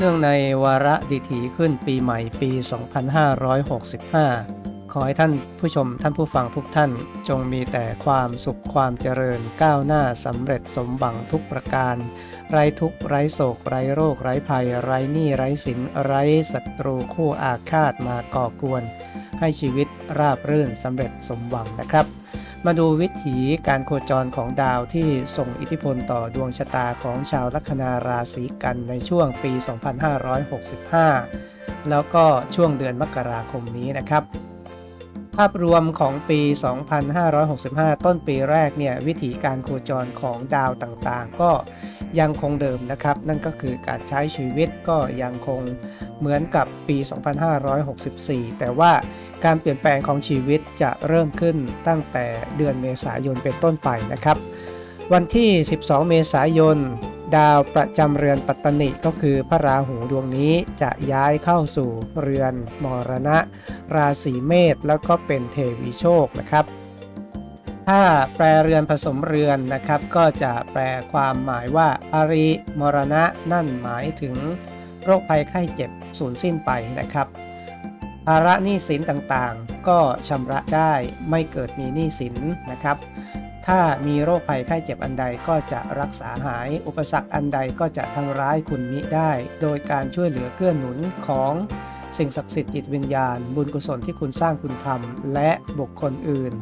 เนื่องในวาระดิถีขึ้นปีใหม่ปี 2565 ขอให้ท่านผู้ชมท่านผู้ฟังทุกท่านจงมีแต่ความสุขความเจริญก้าวหน้าสำเร็จสมบังทุกประการ ไร้ทุกข์ไร้โศกไร้โรคไร้ภัย ไร้หนี้ไร้สินไร้ศัตรูคู่อาฆาตมาก่อกวน ให้ชีวิตราบรื่นสำเร็จสมหวังนะครับ มาดูวิถีการโคจรของดาวที่ส่งอิทธิพลต่อดวงชะตาของชาวลัคนาราศีกันในช่วงปี 2565 แล้วก็ช่วงเดือนมกราคมนี้นะครับ ภาพรวมของปี 2565 ต้นปีแรกเนี่ยวิถีการโคจรของดาวต่างๆ ก็ยังคงเดิมนะครับ นั่นก็คือการใช้ชีวิตก็ยังคง เหมือนกับปี 2564 แต่ว่าการเปลี่ยนแปลงของชีวิตจะเริ่มขึ้นตั้งแต่เดือนเมษายนเป็นต้นไปนะครับ วันที่ 12 เมษายน ดาวประจำเรือนปัตตนิก็คือพระราหูดวงนี้จะย้ายเข้าสู่เรือนมรณะ ราศีเมษแล้วก็เป็นเทวีโชคนะครับถ้าแปลเรือนผสมเรือนนะครับ ก็จะแปลความหมายว่าอาริมรณะนั่นหมายถึง โรคภัยไข้เจ็บสูญสิ้นไปนะครับภาระหนี้สินต่างๆ ก็ชำระได้ไม่เกิดมีหนี้สินนะครับ ถ้ามีโรคภัยไข้เจ็บอันใดก็จะรักษาหาย อุปสรรคอันใดก็จะทำร้ายคุณมิได้ โดยการช่วยเหลือเกื้อหนุนของสิ่งศักดิ์สิทธิ์จิตวิญญาณ บุญกุศลที่คุณสร้างคุณทำและบุคคลอื่น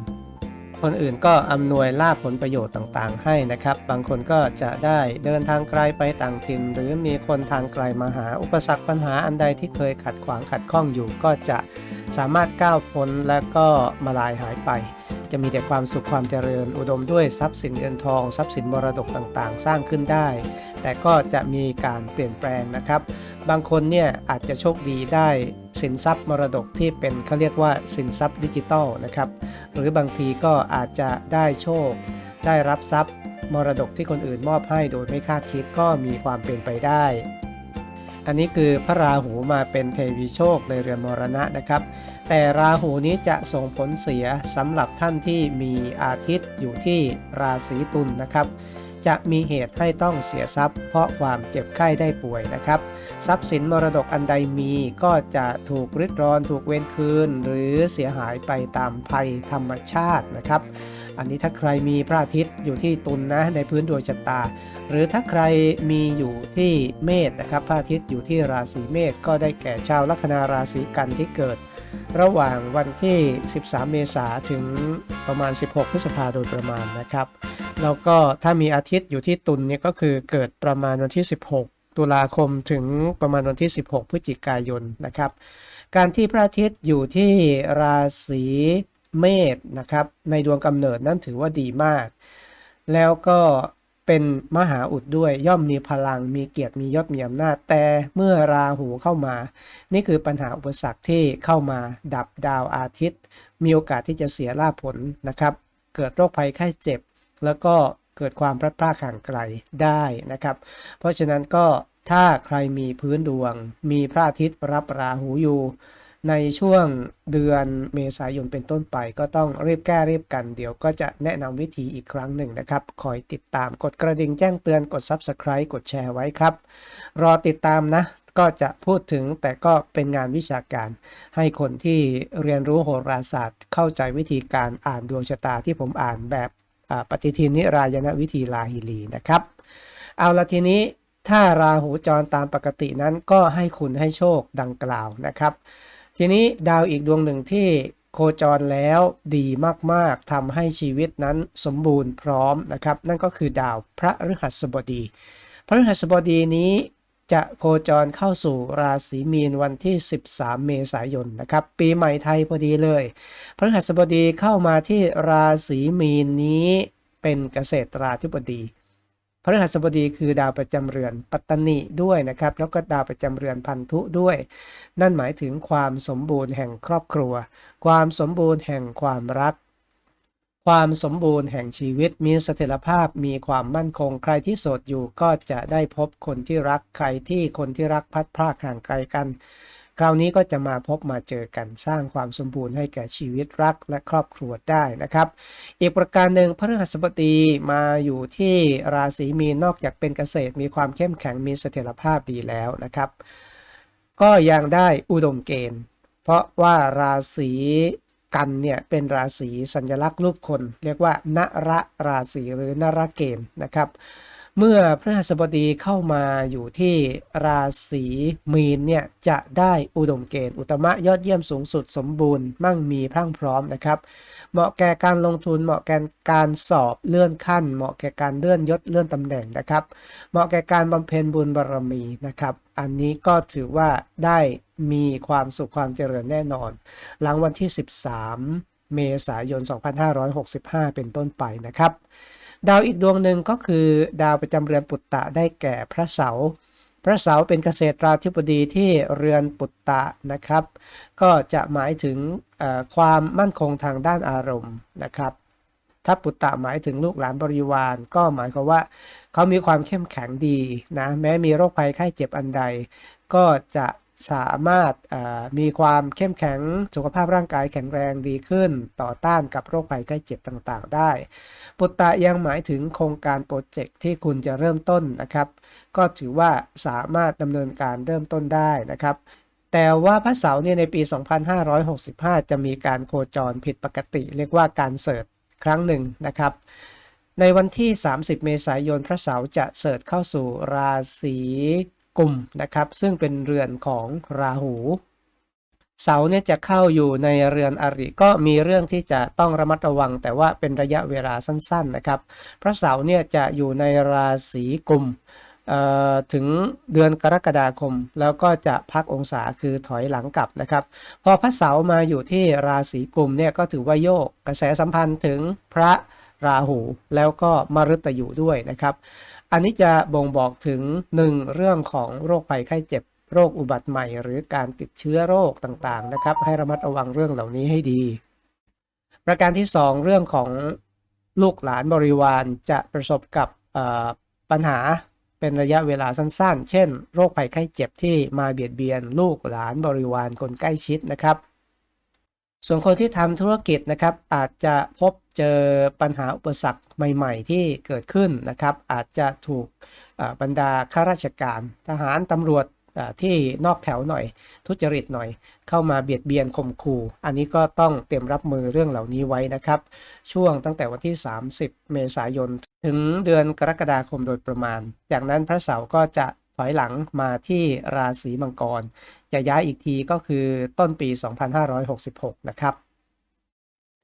คนอื่นก็อำนวยลาภผลประโยชน์ต่างๆ ให้นะครับ บางคนก็จะได้เดินทางไกลไปต่างถิ่น หรือมีคนทางไกลมาหาอุปสรรคปัญหาอันใดที่เคยขัดขวางขัดข้องอยู่ ก็จะสามารถก้าวพ้นและก็มาลายหายไป จะมีแต่ความสุขความเจริญ อุดมด้วยทรัพย์สินเงินทอง ทรัพย์สินมรดกต่างๆ สร้างขึ้นได้ แต่ก็จะมีการเปลี่ยนแปลงนะครับ บางคนเนี่ยอาจจะโชคดีได้ สินทรัพย์มรดกที่เป็นเขาเรียกว่าสินทรัพย์ดิจิตอลนะครับหรือบางทีก็อาจจะได้โชค ได้รับทรัพย์มรดกที่คนอื่นมอบให้โดยไม่คาดคิดก็มีความเป็นไปได้ อันนี้คือพระราหูมาเป็นเทวีโชคในเรือนมรณะนะครับ แต่ราหูนี้จะส่งผลเสียสำหรับท่านที่มีอาทิตย์อยู่ที่ราศีตุลนะครับ จะมีเหตุให้ต้องเสียทรัพย์ เพราะความเจ็บไข้ได้ป่วยนะครับ ทรัพย์สินมรดกอันใดมีก็จะถูกริดรอนถูกเว้นคืน หรือเสียหายไปตามภัยธรรมชาตินะครับ อันนี้ถ้าใครมีพระอาทิตย์อยู่ที่ตุลนะในพื้นดวงชะตา หรือถ้าใครมีอยู่ที่เมษนะครับพระอาทิตย์อยู่ที่ราศีเมษก็ได้แก่ชาวลัคนาราศีกันที่เกิดระหว่างวันที่ 13 เมษาถึงประมาณ 16 พฤษภาโดยประมาณนะครับ แล้วก็ถ้ามีอาทิตย์อยู่ที่ตุลเนี่ยก็คือเกิดประมาณวันที่ 16 ตุลาคมถึงประมาณวันที่ 16 พฤศจิกายนนะครับ การที่พระอาทิตย์อยู่ที่ราศีเมษนะครับ ในดวงกำเนิดนั้นถือว่าดีมาก แล้วก็เป็นมหาอุดด้วยย่อมมีพลังมีเกียรติมียศมีอำนาจ แต่เมื่อราหูเข้ามา นี่คือปัญหาอุปสรรคที่เข้ามาดับดาวอาทิตย์ มีโอกาสที่จะเสียลาภผลนะครับ เกิดโรคภัยไข้เจ็บ แล้วก็เกิดความพลัดพรากห่างไกลได้นะครับ เพราะฉะนั้นก็ถ้าใครมีพื้นดวง มีพระอาทิตย์รับราหูอยู่ ในช่วงเดือนเมษายนเป็นต้นไป ก็ต้องรีบแก้รีบกันเดี๋ยวก็จะแนะนำวิธีอีกครั้งหนึ่งนะครับ คอยติดตามกดกระดิ่งแจ้งเตือนกด Subscribe กดแชร์ไว้ครับ รอติดตามนะก็จะพูดถึงแต่ก็เป็นงานวิชาการ ให้คนที่เรียนรู้โหราศาสตร์ เข้าใจวิธีการอ่านดวงชะตาที่ผมอ่านแบบ ปฏิทินนิรายณวิธีลาฮิลีนะครับ เอาละทีนี้ถ้าราหูจรตามปกตินั้นก็ให้คุณให้โชคดังกล่าวนะครับ ทีนี้ดาวอีกดวงหนึ่งที่โคจรแล้วดีมากๆทำให้ชีวิตนั้นสมบูรณ์พร้อมนะครับ นั่นก็คือดาวพระฤหัสบดี พระฤหัสบดีนี้ จะโคจรเข้าสู่ราศีมีนวันที่ 13 เมษายนนะครับ ปีใหม่ไทยพอดีเลยพระฤหัสบดีเข้ามาที่ราศีมีนนี้เป็นเกษตราธิบดีพระฤหัสบดีคือดาวประจำเรือนปัตตนิด้วยนะครับ แล้วก็ดาวประจำเรือนพันธุด้วย นั่นหมายถึงความสมบูรณ์แห่งครอบครัว ความสมบูรณ์แห่งความรัก ความสมบูรณ์แห่งชีวิตมีเสถียรภาพมีความมั่นคงใครที่โสดอยู่ก็จะได้พบคนที่รักใครที่คนที่รักพัดพรากห่างไกลกัน คราวนี้ก็จะมาพบมาเจอกันสร้างความสมบูรณ์ให้แก่ชีวิตรักและครอบครัวได้นะครับ อีกประการหนึ่งพฤหัสบดีมาอยู่ที่ราศีมีนนอกจากเป็นเกษตร มีความเข้มแข็งมีเสถียรภาพดีแล้วนะครับ ก็ยังได้อุดมเกณฑ์ เพราะว่าราศี กันเนี่ยเป็นราศีสัญลักษณ์รูปคน เรียกว่า นระราศีหรือนรเกณฑ์นะครับ เมื่อพฤหัสบดีเข้ามาอยู่ที่ราศีมีนเนี่ยจะได้อุดมเกณฑ์อุตมะยอดเยี่ยมสูงสุดสมบูรณ์มั่งมีพรั่งพร้อมนะครับ เหมาะแก่การลงทุนเหมาะแก่การสอบเลื่อนขั้น เหมาะแก่การเลื่อนยศเลื่อนตำแหน่งนะครับ เหมาะแก่การบำเพ็ญบุญบารมีนะครับ อันนี้ก็ถือว่าได้มีความสุขความเจริญแน่นอน หลังวันที่ 13 เมษายน 2565 เป็นต้นไปนะครับ ดาวอีกดวงหนึ่งก็คือดาวประจำเรือนปุตตะได้แก่พระเสาพระเสาเป็นเกษตราธิบดีที่เรือนปุตตะนะครับ ก็จะหมายถึงความมั่นคงทางด้านอารมณ์นะครับถ้าปุตตะหมายถึงลูกหลานบริวาร ก็หมายความว่า เขามีความเข้มแข็งดีนะแม้มีโรคภัยไข้เจ็บอันใด ก็จะ สามารถมีความเข้มแข็งสุขภาพร่างกายแข็งแรงดีขึ้น ต่อต้านกับโรคภัยไข้เจ็บต่างๆ ได้ ปุตตะยังหมายถึงโครงการโปรเจกต์ที่คุณจะเริ่มต้นนะครับ ก็ถือว่าสามารถดำเนินการเริ่มต้นได้นะครับ แต่ว่าพระเสาร์เนี่ยในปี 2565 จะมีการโคจรผิดปกติ เรียกว่าการเสิร์ชครั้งหนึ่งนะครับในวันที่ 30 เมษายนพระเสาร์จะเสิร์ชเข้าสู่ราศี กุมนะครับ ซึ่งเป็นเรือนของราหู เสาเนี่ยจะเข้าอยู่ในเรือนอริก็มีเรื่องที่จะต้องระมัดระวัง แต่ว่าเป็นระยะเวลาสั้นๆนะครับ พระเสาร์เนี่ยจะอยู่ในราศีกุมถึงเดือนกรกฎาคม แล้วก็จะพักองศาคือถอยหลังกลับนะครับ พอพระเสาร์มาอยู่ที่ราศีกุมเนี่ยก็ถือว่าโยกกระแสสัมพันธ์ถึงพระราหูแล้วก็มฤตยูด้วยนะครับ อันนี้จะบ่งบอกถึงหนึ่งเรื่องของโรคภัยไข้เจ็บโรคอุบัติใหม่ หรือการติดเชื้อโรคต่างๆนะครับ ให้ระมัดระวังเรื่องเหล่านี้ให้ดี ประการที่ 2 เรื่องของลูกหลานบริวารจะประสบกับปัญหาเป็นระยะเวลาสั้นๆ เช่น โรคภัยไข้เจ็บที่มาเบียดเบียน ลูกหลานบริวารคนใกล้ชิดนะครับ ส่วนคนที่ทำธุรกิจนะครับ อาจจะพบเจอปัญหาอุปสรรคใหม่ๆ ที่เกิดขึ้นนะครับ อาจจะถูกบรรดาข้าราชการ ทหารตำรวจที่นอกแถวหน่อย ทุจริตหน่อย เข้ามาเบียดเบียนข่มขู่อันนี้ก็ต้องเตรียมรับมือเรื่องเหล่านี้ไว้นะครับ ช่วงตั้งแต่วันที่ 30 เมษายน ถึงเดือนกรกฎาคมโดยประมาณ จากนั้นพระเสาร์ก็จะ ถอยหลังมาที่ราศีมังกร จะย้ายอีกทีก็คือต้นปี 2566 นะครับ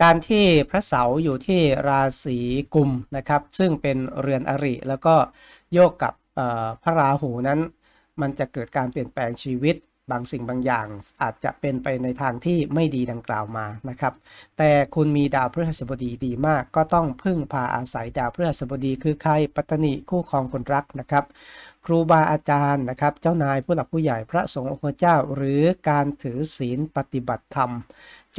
การที่พระเสาร์อยู่ที่ราศีกุมนะครับ ซึ่งเป็นเรือนอริ แล้วก็โยกกับพระราหูนั้น มันจะเกิดการเปลี่ยนแปลงชีวิตบางสิ่งบางอย่างอาจจะเป็นไปในทางที่ไม่ดีดังกล่าวมานะครับ แต่คุณมีดาวพฤหัสบดีดีมาก ก็ต้องพึ่งพาอาศัยดาวพฤหัสบดีคือใครปัตตนิคู่ครองคนรักนะครับ ครูบาอาจารย์นะครับ เจ้านายผู้หลักผู้ใหญ่พระสงฆ์องค์เจ้า หรือการถือศีลปฏิบัติธรรม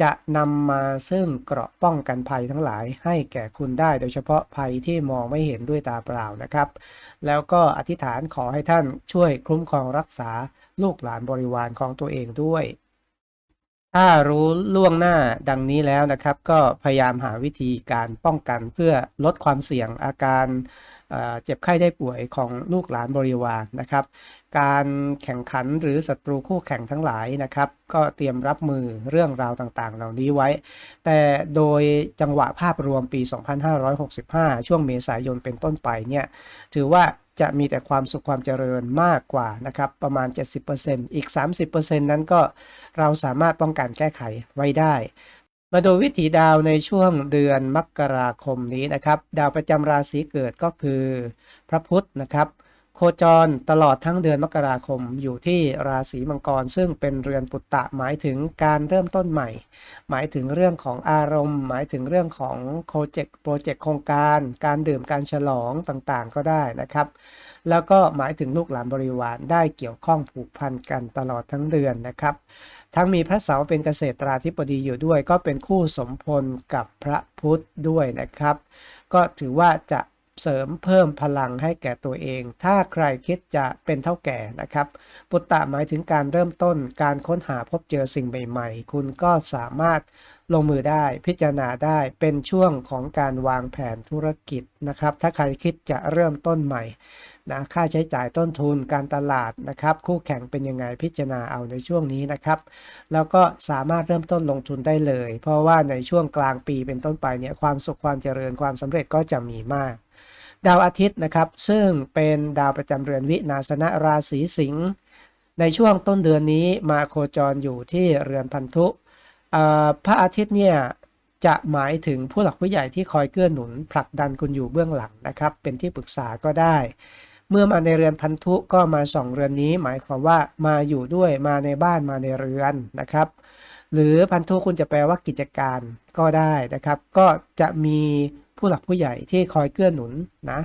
จะนำมาซึ่งเกราะป้องกันภัยทั้งหลายให้แก่คุณได้โดยเฉพาะภัยที่มองไม่เห็นด้วยตาเปล่านะครับ แล้วก็อธิษฐานขอให้ท่านช่วยคุ้มครองรักษาลูกหลานบริวารของตัวเองด้วยถ้ารู้ล่วงหน้าดังนี้แล้วนะครับ ก็พยายามหาวิธีการป้องกันเพื่อลดความเสี่ยงอาการ เจ็บไข้ได้ป่วยของลูกหลานบริวารนะครับ การแข่งขันหรือศัตรูคู่แข่งทั้งหลายนะครับ ก็เตรียมรับมือเรื่องราวต่างๆ เหล่านี้ไว้ แต่โดยจังหวะภาพรวมปี 2565 ช่วงเมษายนเป็นต้นไปเนี่ยถือว่าจะมีแต่ความสุขความเจริญมากกว่านะครับ ประมาณ 70%อีก 30%นั้นก็เราสามารถป้องกันแก้ไขไว้ได้ มาดูวิถีดาวในช่วงเดือนมกราคมนี้นะครับ ดาวประจำราศีเกิดก็คือพระพุธนะครับ โคจรตลอดทั้งเดือนมกราคมอยู่ที่ราศีมังกร ซึ่งเป็นเรือนปุตตะหมายถึงการเริ่มต้นใหม่ หมายถึงเรื่องของอารมณ์ หมายถึงเรื่องของโปรเจกต์โปรเจกต์โครงการ การดื่มการฉลองต่างๆ ก็ได้นะครับ แล้วก็หมายถึงลูกหลานบริวารได้เกี่ยวข้องผูกพันกันตลอดทั้งเดือนนะครับ ทั้งมีพระเสาเป็นเกษตราธิบดีอยู่ด้วย ก็เป็นคู่สมพลกับพระพุทธด้วยนะครับ ก็ถือว่าจะเสริมเพิ่มพลังให้แก่ตัวเอง ถ้าใครคิดจะเป็นเท่าแก่นะครับ ปุตตะหมายถึงการเริ่มต้นการค้นหาพบเจอสิ่งใหม่ ๆ คุณก็สามารถ ลงมือได้พิจารณาได้เป็นช่วงของการวางแผนธุรกิจนะครับ ถ้าใครคิดจะเริ่มต้นใหม่นะค่าใช้จ่ายต้นทุนการตลาดนะครับ คู่แข่งเป็นยังไงพิจารณาเอาในช่วงนี้นะครับ แล้วก็สามารถเริ่มต้นลงทุนได้เลย เพราะว่าในช่วงกลางปีเป็นต้นไปเนี่ยความสุขความเจริญความสำเร็จก็จะมีมาก ดาวอาทิตย์นะครับ ซึ่งเป็นดาวประจำเรือนวินาสนะราศีสิงห์ในช่วงต้นเดือนนี้มาโคจรอยู่ที่เรือนพันธุ พระอาทิตย์เนี่ยจะหมายถึงผู้หลักผู้ใหญ่ที่คอยเกื้อหนุน ผลักดันคุณอยู่เบื้องหลังนะครับ เป็นที่ปรึกษาก็ได้ เมื่อมาในเรือนพันธุก็มาสองเรือนนี้ หมายความว่ามาอยู่ด้วยมาในบ้านมาในเรือนนะครับ หรือพันธุคุณจะแปลว่ากิจการก็ได้นะครับ ก็จะมี ผู้หลักผู้ใหญ่ที่คอยเกื้อหนุนนะ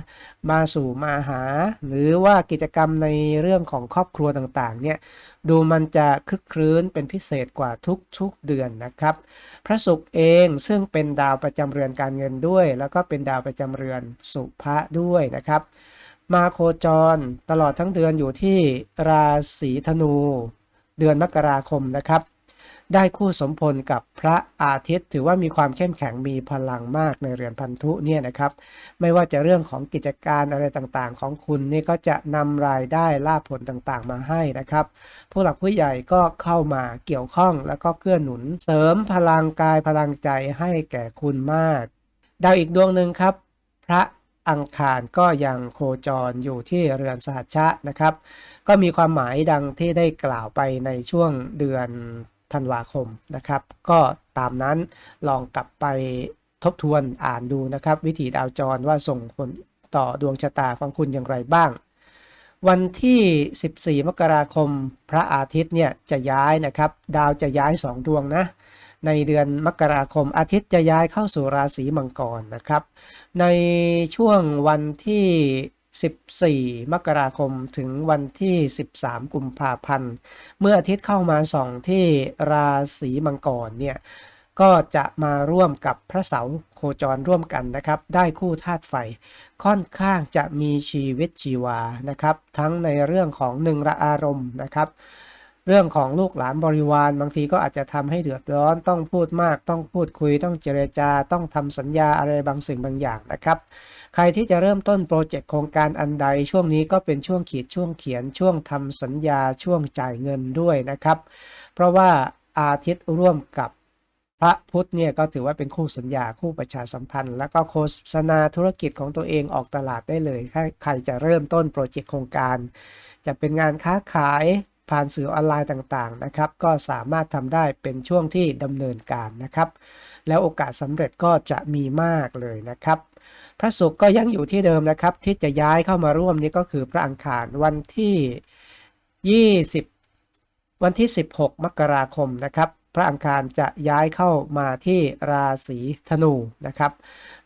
มาสู่มาหา หรือว่ากิจกรรมในเรื่องของครอบครัวต่างๆเนี่ยดูมันจะคึกครื้นเป็นพิเศษกว่าทุกๆเดือนนะครับ พระศุกร์เองซึ่งเป็นดาวประจำเรือนการเงินด้วย แล้วก็เป็นดาวประจำเรือนสุภะด้วยนะครับมาโคจรตลอดทั้งเดือนอยู่ที่ราศีธนู เดือนมกราคมนะครับ ได้คู่สมพลกับพระอาทิตย์ ถือว่ามีความเข้มแข็งมีพลังมากในเรือนพันธุเนี่ยนะครับ ไม่ว่าจะเรื่องของกิจการอะไรต่างๆ ของคุณนี่ก็จะนำรายได้ลาภผลต่างๆ มาให้นะครับ ผู้หลักผู้ใหญ่ก็เข้ามาเกี่ยวข้องแล้วก็เกื้อหนุน เสริมพลังกายพลังใจให้แก่คุณมาก ดาวอีกดวงหนึ่งครับ พระอังคารก็ยังโคจรอยู่ที่เรือนสหัชชะนะครับ ก็มีความหมายดังที่ได้กล่าวไปในช่วงเดือน ธันวาคมนะครับ ก็ตามนั้นลองกลับไปทบทวนอ่านดูนะครับ วิถีดาวจรว่าส่งผลต่อดวงชะตาของคุณอย่างไรบ้าง วันที่ 14 มกราคม พระอาทิตย์เนี่ยจะย้ายนะครับ ดาวจะย้าย 2 ดวงนะ ในเดือนมกราคมอาทิตย์จะย้ายเข้าสู่ราศีมังกรนะครับ ในช่วงวันที่ 14 มกราคมถึงวันที่ 13 กุมภาพันธ์ เมื่ออาทิตย์เข้ามาส่องที่ราศีมังกรเนี่ยก็จะมาร่วมกับพระเสาร์โคจรร่วมกันนะครับ ได้คู่ธาตุไฟค่อนข้างจะมีชีวิตชีวานะครับ ทั้งในเรื่องของหนึ่งระอารมณ์นะครับ เรื่องของลูกหลานบริวารบางทีก็อาจจะทำให้เดือดร้อนต้องพูดมาก ต้องพูดคุยต้องเจรจา ต้องทำสัญญาอะไรบางสิ่งบางอย่างนะครับ ใครที่จะเริ่มต้นโปรเจกต์โครงการอันใดช่วงนี้ก็เป็นช่วงขีดช่วงเขียนช่วงทำสัญญาช่วงจ่ายเงินด้วยนะครับ เพราะว่าอาทิตย์ร่วมกับพระพุทธเนี่ยก็ถือว่าเป็นคู่สัญญาคู่ประชาสัมพันธ์ แล้วก็โฆษณาธุรกิจของตัวเองออกตลาดได้เลย ใครจะเริ่มต้นโปรเจกต์โครงการ จะเป็นงานค้าขายผ่านสื่อออนไลน์ต่างๆนะครับ ก็สามารถทำได้เป็นช่วงที่ดำเนินการนะครับ แล้วโอกาสสำเร็จก็จะมีมากเลยนะครับ พระศุกร์ก็ยังอยู่ที่เดิมนะครับ ที่จะย้ายเข้ามาร่วมนี้ก็คือพระอังคารวันที่ 20 วันที่ 16 มกราคมนะครับ พระอังคารจะย้ายเข้ามาที่ราศีธนูนะครับ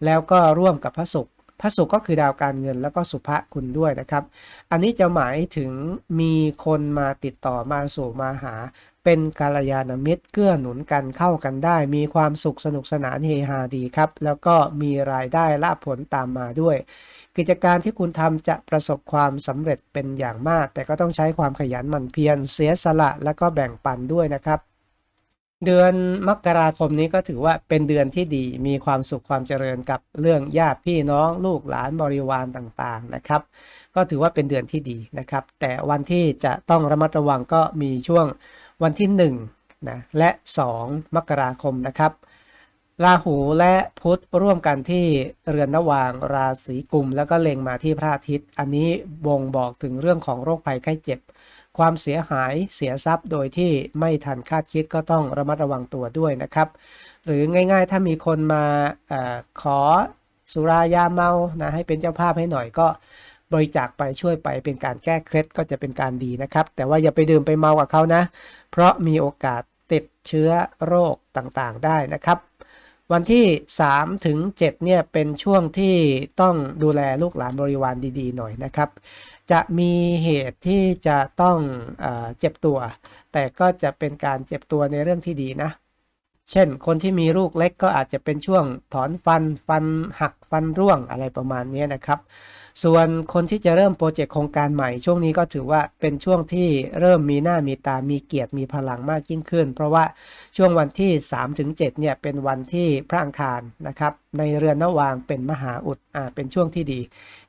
แล้วก็ร่วมกับพระศุกร์ พระศุกร์ก็คือดาวการเงินแล้วก็สุภะคุณด้วยนะครับ อันนี้จะหมายถึงมีคนมาติดต่อมาสู่มาหา เป็นกาลยานมิตรเกื้อหนุนกันเข้ากันได้ มีความสุขสนุกสนานเฮฮาดีครับ แล้วก็มีรายได้ลาภผลตามมาด้วย กิจการที่คุณทำจะประสบความสำเร็จเป็นอย่างมาก แต่ก็ต้องใช้ความขยันหมั่นเพียรเสียสละ และก็แบ่งปันด้วยนะครับ เดือนมกราคมนี้ก็ถือว่าเป็นเดือนที่ดีมีความสุขความเจริญกับเรื่องญาติพี่น้องลูกหลานบริวารต่างๆนะครับ ก็ถือว่าเป็นเดือนที่ดีนะครับ แต่วันที่จะต้องระมัดระวังก็มีช่วงวันที่1นะและ 2 มกราคมนะครับราหูและพุธร่วมกันที่เรือนระหว่างราศีกุม แล้วก็เล็งมาที่พระอาทิตย์ อันนี้บ่งบอกถึงเรื่องของโรคภัยไข้เจ็บ ความเสียหายเสียทรัพย์โดยที่ไม่ทันคาดคิดก็ต้องระมัดระวังตัวด้วยนะครับ หรือง่ายๆ ถ้ามีคนมาออขอสุรายาเมานะให้เป็นเจ้าภาพให้หน่อยก็บริจาคไปช่วยไปเป็นการแก้เคล็ดก็จะเป็นการดีนะครับ แต่ว่าอย่าไปดื่มไปเมากับเขานะ เพราะมีโอกาสติดเชื้อโรคต่างๆ ได้นะครับ วันที่3ถึง7เนี่ยเป็นช่วงที่ต้องดูแลลูกหลานบริวารดีๆ หน่อยนะครับ จะมีเหตุที่จะต้องเจ็บตัว แต่ก็จะเป็นการเจ็บตัวในเรื่องที่ดีนะ เช่น คนที่มีลูกเล็กก็อาจจะเป็นช่วงถอนฟัน ฟันหักฟันร่วงอะไรประมาณนี้นะครับ ส่วนคนที่จะเริ่มโปรเจกต์โครงการใหม่ช่วงนี้ก็ถือว่าเป็นช่วงที่เริ่มมีหน้ามีตา มีเกียรติ มีพลังมากยิ่งขึ้น เพราะว่าช่วงวันที่ 3-7เนี่ยเป็นวันที่พระอังคารนะครับ ในเรือนนวางเป็นมหาอุดอ่าเป็นช่วงที่ดี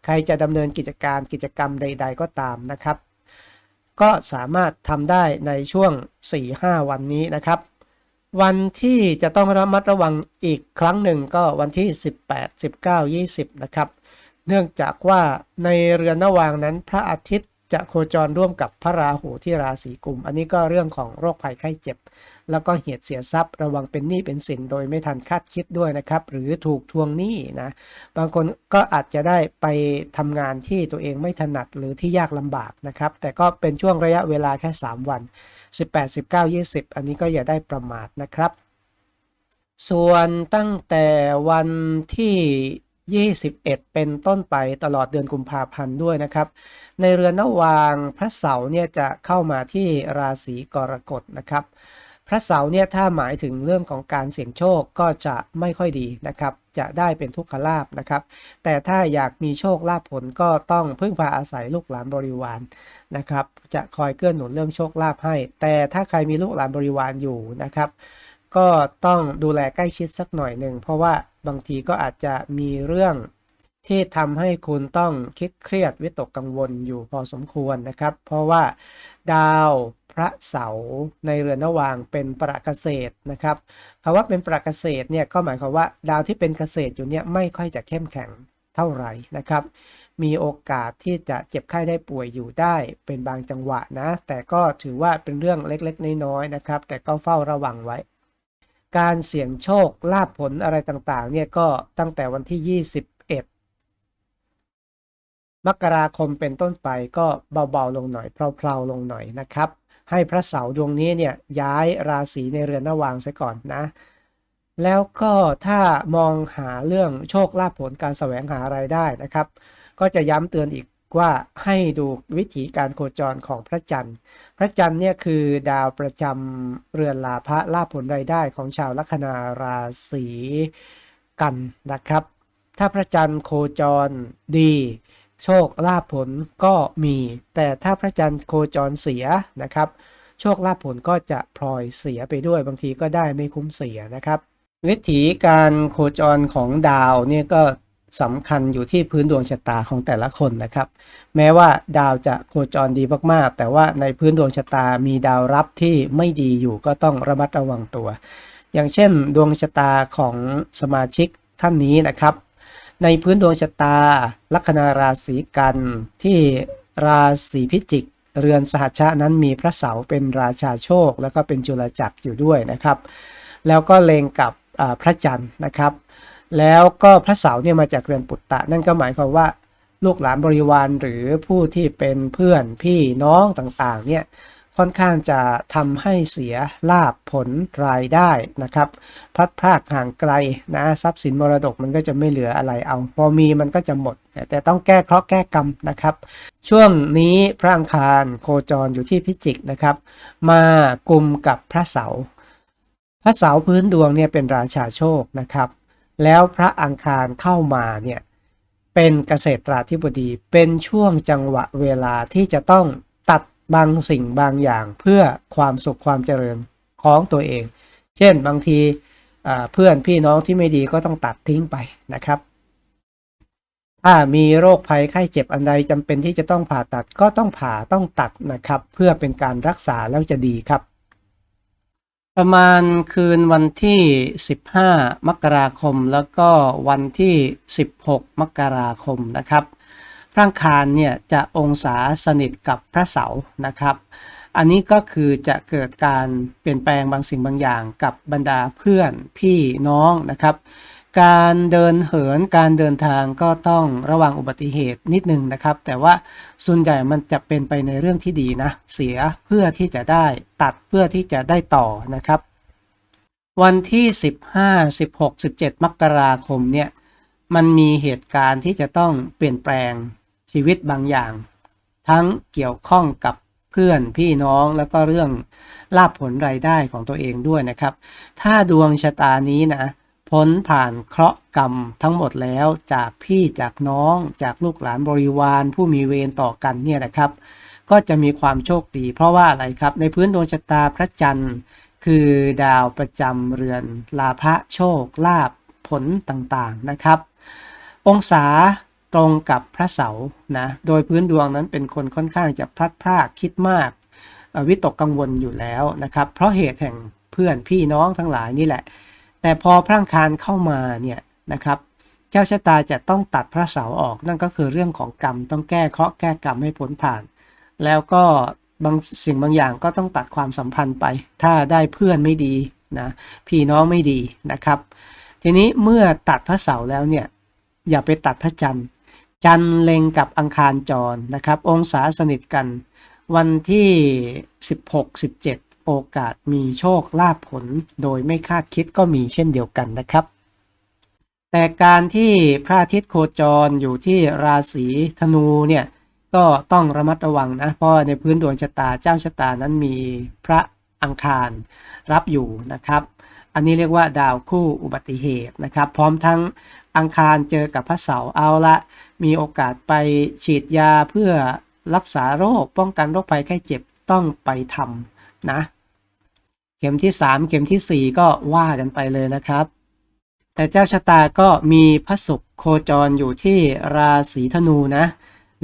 ใครจะดำเนินกิจการกิจกรรมใด ๆ ก็ตามนะครับ ก็สามารถทำได้ในช่วง 4-5 วันนี้นะครับ วันที่จะต้องระมัดระวังอีกครั้งหนึ่งก็วันที่ 18 19 20 นะครับ เนื่องจากว่าในเรือนนวางนั้นพระอาทิตย์ จะโคจรร่วมกับพระราหูที่ราศีกุม อันนี้ก็เรื่องของโรคภัยไข้เจ็บ แล้วก็เหตุเสียทรัพย์ ระวังเป็นหนี้เป็นสินโดยไม่ทันคาดคิดด้วยนะครับ หรือถูกทวงหนี้นะ บางคนก็อาจจะได้ไปทำงานที่ตัวเองไม่ถนัดหรือที่ยากลำบากนะครับ แต่ก็เป็นช่วงระยะเวลาแค่ 3 วัน 18 19 20 อันนี้ก็อย่าได้ประมาทนะครับ ส่วนตั้งแต่วันที่ 21 เป็นต้นไปตลอดเดือนกุมภาพันธ์ด้วยนะครับ ในเรือนนวางพระเสาร์เนี่ยจะเข้ามาที่ราศีกรกฎนะครับ พระเสาร์เนี่ยถ้าหมายถึงเรื่องของการเสี่ยงโชคก็จะไม่ค่อยดีนะครับ จะได้เป็นทุกขลาภนะครับ แต่ถ้าอยากมีโชคลาภผลก็ต้องพึ่งพาอาศัยลูกหลานบริวารนะครับ จะคอยเกื้อหนุนเรื่องโชคลาภให้ แต่ถ้าใครมีลูกหลานบริวารอยู่นะครับ ก็ต้องดูแลใกล้ชิดสักหน่อยหนึ่ง เพราะว่าบางทีก็อาจจะมีเรื่องที่ทำให้คุณต้องคิดเครียดวิตกกังวลอยู่พอสมควรนะครับ เพราะว่าดาวพระเสาร์ในเรือนระหว่างเป็นประเกษตรนะครับคำว่าเป็นประเกษตรเนี่ยก็หมายความว่าดาวที่เป็นเกษตรอยู่เนี่ยไม่ค่อยจะเข้มแข็งเท่าไหร่นะครับ มีโอกาสที่จะเจ็บไข้ได้ป่วยอยู่ได้เป็นบางจังหวะนะ แต่ก็ถือว่าเป็นเรื่องเล็กๆน้อยๆนะครับ แต่ก็เฝ้าระวังไว้ การเสี่ยงโชคลาภผลอะไรต่างๆเนี่ยก็ตั้งแต่วันที่ 21 มกราคมเป็นต้นไปก็เบาๆลงหน่อยเพลาๆลงหน่อยนะครับ ให้พระเสาร์ดวงนี้เนี่ยย้ายราศีในเรือนนวางซะก่อนนะ แล้วก็ถ้ามองหาเรื่องโชคลาภผลการแสวงหารายได้นะครับ ก็จะย้ำเตือนอีก ว่าให้ดูวิถีการโคจรของพระจันทร์ พระจันทร์เนี่ยคือดาวประจำเรือนลาภะลาผลรายได้ของชาวลัคนาราศีกันนะครับ ถ้าพระจันทร์โคจรดี โชคลาภผลก็มี แต่ถ้าพระจันทร์โคจรเสียนะครับ โชคลาภผลก็จะพลอยเสียไปด้วยบางทีก็ได้ไม่คุ้มเสียนะครับวิถีการโคจรของดาวเนี่ยก็ สำคัญอยู่ที่พื้นดวงชะตาของแต่ละคนนะครับ แม้ว่าดาวจะโคจรดีมากๆ แต่ว่าในพื้นดวงชะตามีดาวรับที่ไม่ดีอยู่ก็ต้องระมัดระวังตัว อย่างเช่น ดวงชะตาของสมาชิกท่านนี้นะครับ ในพื้นดวงชะตา ลัคนาราศีกันที่ราศีพิจิกเรือนสหัชชะนั้นมีพระเสาเป็นราชาโชค แล้วก็เป็นจุลจักรอยู่ด้วยนะครับ แล้วก็เลงกับพระจันทร์นะครับ แล้วก็พระเสาเนี่ยมาจากเรือนปุตตะ นั่นก็หมายความว่าลูกหลานบริวารหรือผู้ที่เป็นเพื่อนพี่น้องต่างๆเนี่ยค่อนข้างจะทำให้เสียลาบผลรายได้นะครับ พัดพรากห่างไกลนะทรัพย์สินมรดกมันก็จะไม่เหลืออะไรเอา พอมีมันก็จะหมด แต่ต้องแก้เคราะห์แก้กรรมนะครับ ช่วงนี้พระอังคารโคจรอยู่ที่พิจิกนะครับ มากลุ่มกับพระเสา พระเสาพื้นดวงเนี่ยเป็นราชาโชคนะครับ แล้วพระอังคารเข้ามาเนี่ยเป็นเกษตราธิบดีเป็นช่วงจังหวะเวลาที่จะต้องตัดบางสิ่งบางอย่างเพื่อความสุขความเจริญของตัวเอง เช่นบางทีเพื่อนพี่น้องที่ไม่ดีก็ต้องตัดทิ้งไปนะครับ ถ้ามีโรคภัยไข้เจ็บอันใดจำเป็นที่จะต้องผ่าตัดก็ต้องผ่าต้องตัดนะครับ เพื่อเป็นการรักษาแล้วจะดีครับ ประมาณคืนวันที่ 15 มกราคม แล้วก็วันที่ 16 มกราคมนะครับพระอังคารเนี่ยจะองศาสนิทกับพระเสาร์นะครับ อันนี้ก็คือจะเกิดการเปลี่ยนแปลงบางสิ่งบางอย่างกับบรรดาเพื่อนพี่น้องนะครับ การเดินเหินการเดินทางก็ต้องระวังอุบัติเหตุนิดนึงนะครับ แต่ว่าส่วนใหญ่มันจะเป็นไปในเรื่องที่ดีนะ เสียเพื่อที่จะได้ตัดเพื่อที่จะได้ต่อนะครับ วันที่ 15 16 17 มกราคมเนี่ยมันมีเหตุการณ์ที่จะต้องเปลี่ยนแปลงชีวิตบางอย่าง ทั้งเกี่ยวข้องกับเพื่อนพี่น้องแล้วก็เรื่องลาบผลรายได้ของตัวเองด้วยนะครับ ถ้าดวงชะตานี้นะ พ้นผ่านเคราะห์กรรมทั้งหมดแล้วจากพี่จากน้อง จากลูกหลานบริวาร ผู้มีเวรต่อกันเนี่ยนะครับ ก็จะมีความโชคดี เพราะว่าอะไรครับ ในพื้นดวงชะตาพระจันทร์ คือดาวประจำเรือน ลาภะโชคลาภผลต่างๆนะครับ องศาตรงกับพระเสาร์นะโดยพื้นดวงนั้นเป็นคนค่อนข้างจะพลัดพรากคิดมากวิตกกังวลอยู่แล้วนะครับ เพราะเหตุแห่งเพื่อนพี่น้องทั้งหลายนี่แหละ แต่พอพระอังคารเข้ามาเนี่ยนะครับเจ้าชะตาจะต้องตัดพระเสาออกนั่นก็คือเรื่องของกรรมต้องแก้เคราะห์แก้กรรมให้พ้นผ่าน แล้วก็บางสิ่งบางอย่างก็ต้องตัดความสัมพันธ์ไป ถ้าได้เพื่อนไม่ดีนะพี่น้องไม่ดีนะครับ ทีนี้เมื่อตัดพระเสาแล้วเนี่ยอย่าไปตัดพระจันทร์จันทร์เล็งกับอังคารจรนะครับ องศาสนิทกัน วันที่ 16 17 โอกาสมีโชคลาภผลโดยไม่คาดคิดก็มีเช่นเดียวกันนะครับ แต่การที่พระอาทิตย์โคจรอยู่ที่ราศีธนูเนี่ยก็ต้องระมัดระวังนะ เพราะในพื้นดวงชะตาเจ้าชะตานั้นมีพระอังคารรับอยู่นะครับ อันนี้เรียกว่าดาวคู่อุบัติเหตุนะครับ พร้อมทั้งอังคารเจอกับพระเสาร์เอาละ มีโอกาสไปฉีดยาเพื่อรักษาโรคป้องกันโรคภัยไข้เจ็บต้องไปทำนะ ข็มที่ 3 เข็มทีสี่ 4 ก็ว่ากันไปเลยนะครับ แต่เจ้าชะตาก็มีพระศุกร์โคจรอยู่ที่ราศีธนูนะ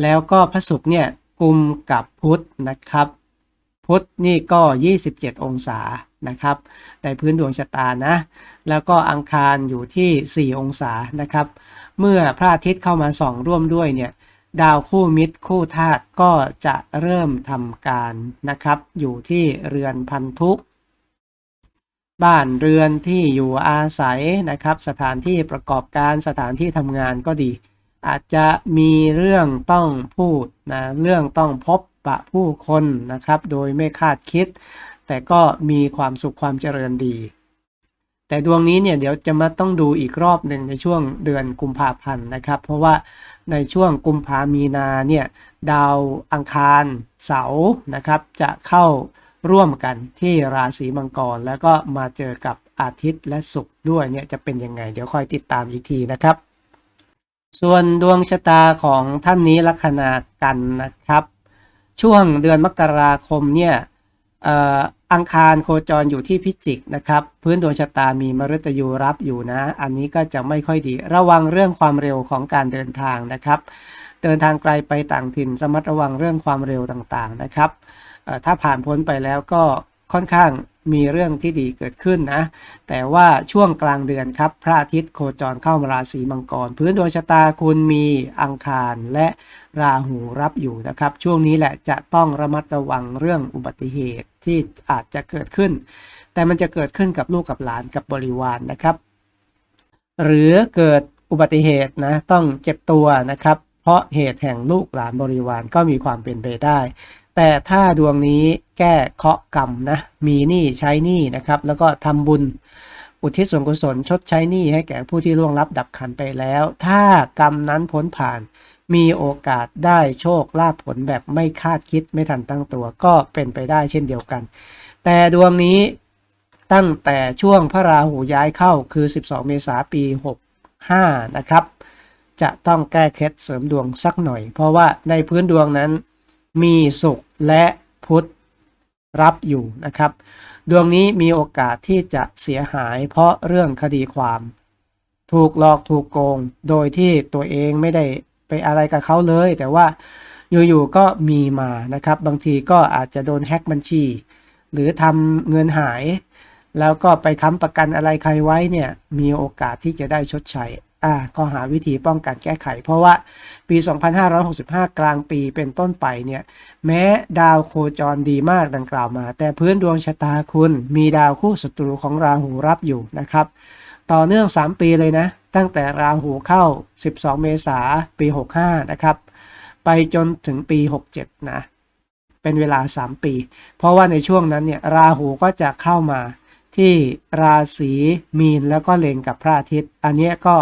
แล้วก็พระศุกร์เนี่ยกลุ่มกับพุธนะครับ พุธนี่ก็ 27 องศานะครับในพื้นดวงชะตานะ แล้วก็อังคารอยู่ที่ 4 องศานะครับ เมื่อพระอาทิตย์เข้ามาส่องร่วมด้วยเนี่ยดาวคู่มิตรคู่ธาตุก็จะเริ่มทำการนะครับ อยู่ที่เรือนพันธุ บ้านเรือนที่อยู่อาศัยนะครับ สถานที่ประกอบการสถานที่ทำงานก็ดี อาจจะมีเรื่องต้องพูดนะเรื่องต้องพบปะผู้คนนะครับ โดยไม่คาดคิด แต่ก็มีความสุขความเจริญดี แต่ดวงนี้เนี่ยเดี๋ยวจะมาต้องดูอีกรอบหนึ่งในช่วงเดือนกุมภาพันธ์นะครับ เพราะว่าในช่วงกุมภามีนาเนี่ยดาวอังคารเสาร์นะครับจะเข้า ร่วมกันที่ราศีมังกร แล้วก็มาเจอกับอาทิตย์และศุกร์ด้วยเนี่ยจะเป็นยังไง เดี๋ยวคอยติดตามอีกทีนะครับ ส่วนดวงชะตาของท่านนี้ลัคนากันนะครับ ช่วงเดือนมกราคมเนี่ยอังคารโคจรอยู่ที่พิจิกนะครับ พื้นดวงชะตามีมฤตยูรับอยู่นะ อันนี้ก็จะไม่ค่อยดีระวังเรื่องความเร็วของการเดินทางนะครับ เดินทางไกลไปต่างถิ่นระมัดระวังเรื่องความเร็วต่างๆนะครับ ถ้าผ่านพ้นไปแล้วก็ค่อนข้างมีเรื่องที่ดีเกิดขึ้นนะ แต่ว่าช่วงกลางเดือนครับ พระอาทิตย์โคจรเข้ามาราศีมังกร พื้นดวงชะตาคุณมีอังคารและราหูรับอยู่นะครับ ช่วงนี้แหละจะต้องระมัดระวังเรื่องอุบัติเหตุที่อาจจะเกิดขึ้น แต่มันจะเกิดขึ้นกับลูกกับหลานกับบริวารนนะครับ หรือเกิดอุบัติเหตุนะต้องเจ็บตัวนะครับ เพราะเหตุแห่งลูกหลานบริวารก็มีความเป็นไปได้ แต่ถ้าดวงนี้แก้เคาะกรรมนะ มีหนี้ใช้หนี้นะครับ แล้วก็ทำบุญอุทิศส่วนกุศลชดใช้หนี้ให้แก่ผู้ที่ล่วงลับดับขันไปแล้ว ถ้ากรรมนั้นพ้นผ่าน มีโอกาสได้โชคลาภผลแบบไม่คาดคิดไม่ทันตั้งตัวก็เป็นไปได้เช่นเดียวกัน แต่ดวงนี้ตั้งแต่ช่วงพระราหูย้ายเข้าคือ 12 เมษายนปี 65 นะครับ จะต้องแก้เคล็ดเสริมดวงสักหน่อย เพราะว่าในพื้นดวงนั้น มีศุกร์และพุธรับอยู่นะครับ ดวงนี้มีโอกาสที่จะเสียหายเพราะเรื่องคดีความ ถูกหลอกถูกโกง โดยที่ตัวเองไม่ได้ไปอะไรกับเขาเลย แต่ว่าอยู่ๆก็มีมานะครับ บางทีก็อาจจะโดนแฮ็กบัญชี หรือทำเงินหาย แล้วก็ไปค้ำประกันอะไรใครไว้เนี่ยมีโอกาสที่จะได้ชดใช้ อ่าก็หาวิธีป้องกันแก้ไข เพราะว่าปี 2565 กลางปีเป็นต้นไปเนี่ยแม้ดาวโคจรดีมากดังกล่าวมา แต่พื้นดวงชะตาคุณมีดาวคู่ศัตรูของราหูรับอยู่นะครับ ต่อเนื่อง 3 ปีเลยนะ ตั้งแต่ราหูเข้า 12 เมษาปี 65 นะครับ ไปจนถึงปี 67 นะ เป็นเวลา 3 ปี เพราะว่าในช่วงนั้นเนี่ยราหูก็จะเข้ามาที่ราศีมีนแล้วก็เล็งกับพระอาทิตย์ อันนี้ก็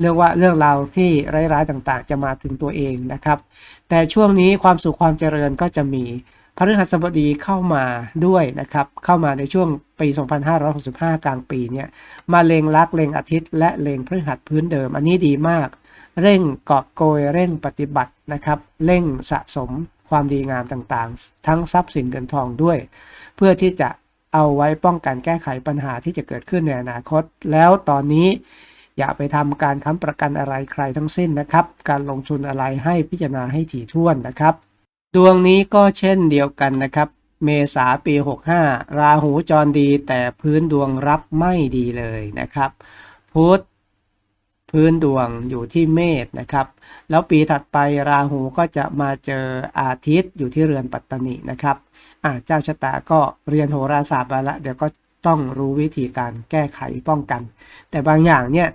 เรียกว่าเรื่องราวที่ร้ายๆต่างๆ จะมาถึงตัวเองนะครับ แต่ช่วงนี้ความสุขความเจริญก็จะมีพฤหัสบดีเข้ามาด้วยนะครับ เข้ามาในช่วงปี 2565 กลางปีเนี่ยมาเล็งลักเล็งอาทิตย์ และเล็งพฤหัสพื้นเดิม อันนี้ดีมาก เร่งเกอบโกยเร่งปฏิบัตินะครับเร่งสะสมความดีงามต่างๆ ทั้งทรัพย์สินเงินทองด้วย เพื่อที่จะเอาไว้ป้องกันแก้ไขปัญหาที่จะเกิดขึ้นในอนาคต แล้วตอนนี้ อย่าไปทำการค้ำประกันอะไรใครทั้งสิ้นนะครับ การลงทุนอะไรให้พิจารณาให้ถี่ถ้วนนะครับ ดวงนี้ก็เช่นเดียวกันนะครับ เมษาปี 65 ราหูจรดีแต่พื้นดวงรับไม่ดีเลยนะครับพุธพื้นดวงอยู่ที่เมษนะครับ แล้วปีถัดไปราหูก็จะมาเจออาทิตย์อยู่ที่เรือนปัตตนินะครับอ่าเจ้าชะตาก็เรียนโหราศาสตร์มาละเดี๋ยวก็ต้องรู้วิธีการแก้ไขป้องกัน แต่บางอย่างเนี่ย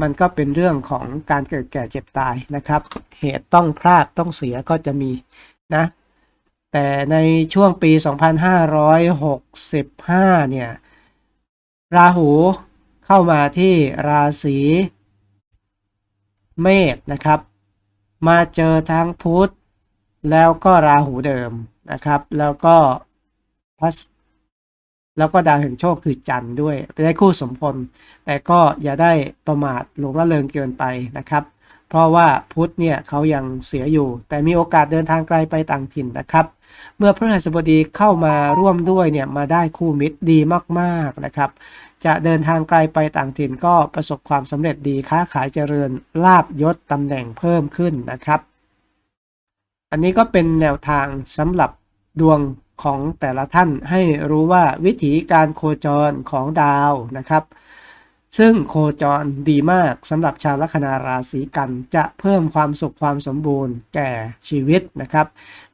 มันก็เป็นเรื่องของการเกิดแก่เจ็บตายนะครับ เหตุต้องพลาดต้องเสียก็จะมีนะ แต่ในช่วงปี 2565 เนี่ย ราหูเข้ามาที่ราศีเมษนะครับ มาเจอทั้งพุธแล้วก็ราหูเดิมนะครับ แล้วก็พัส แล้วก็ดาวแห่งโชคคือจันทร์ด้วยไปได้คู่สมพล แต่ก็อย่าได้ประมาทหลงละเลงเกินไปนะครับ เพราะว่าพุธเนี่ยเขายังเสียอยู่ แต่มีโอกาสเดินทางไกลไปต่างถิ่นนะครับ เมื่อพระหัสบดีเข้ามาร่วมด้วยเนี่ยมาได้คู่มิตรดีมากๆนะครับ จะเดินทางไกลไปต่างถิ่นก็ประสบความสำเร็จดีค้าขายเจริญลาบยศตำแหน่งเพิ่มขึ้นนะครับ อันนี้ก็เป็นแนวทางสำหรับดวง ของแต่ละท่านให้รู้ว่าวิถีการโคจรของดาวนะครับ ซึ่งโคจรดีมากสำหรับชาวลัคนาราศีกันจะเพิ่มความสุขความสมบูรณ์แก่ชีวิตนะครับ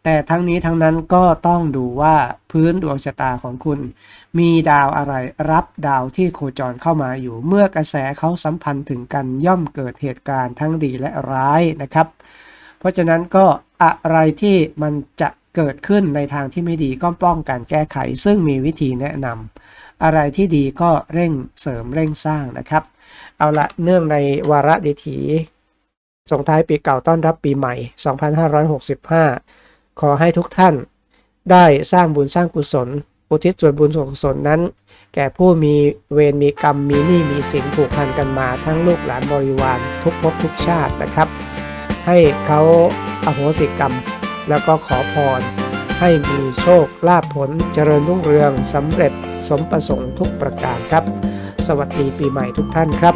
แต่ทั้งนี้ทั้งนั้นก็ต้องดูว่าพื้นดวงชะตาของคุณ มีดาวอะไรรับดาวที่โคจรเข้ามาอยู่เมื่อกระแสเขาสัมพันธ์ถึงกันย่อมเกิดเหตุการณ์ทั้งดีและร้ายนะครับ เพราะฉะนั้นก็อะไรที่มันจะ เกิดขึ้นในทางที่ไม่ดีก็ป้องกันแก้ไข ซึ่งมีวิธีแนะนำอะไรที่ดีก็เร่งเสริมเร่งสร้างนะครับ เอาละเนื่องในวาระดิถีส่งท้ายปีเก่าต้อนรับปีใหม่ 2565 ขอให้ทุกท่าน ได้สร้างบุญสร้างกุศล อุทิศส่วนบุญส่วนกุศลนั้น แก่ผู้มีเวรมีกรรมมีหนี้มีสินผูกพันกันมาทั้งลูกหลานบริวารทุกภพทุกชาตินะครับ ให้เขาอโหสิกรรม แล้วก็ขอพร ให้มีโชคลาภผลเจริญรุ่งเรืองสำเร็จสมประสงค์ทุกประการครับ สวัสดีปีใหม่ทุกท่านครับ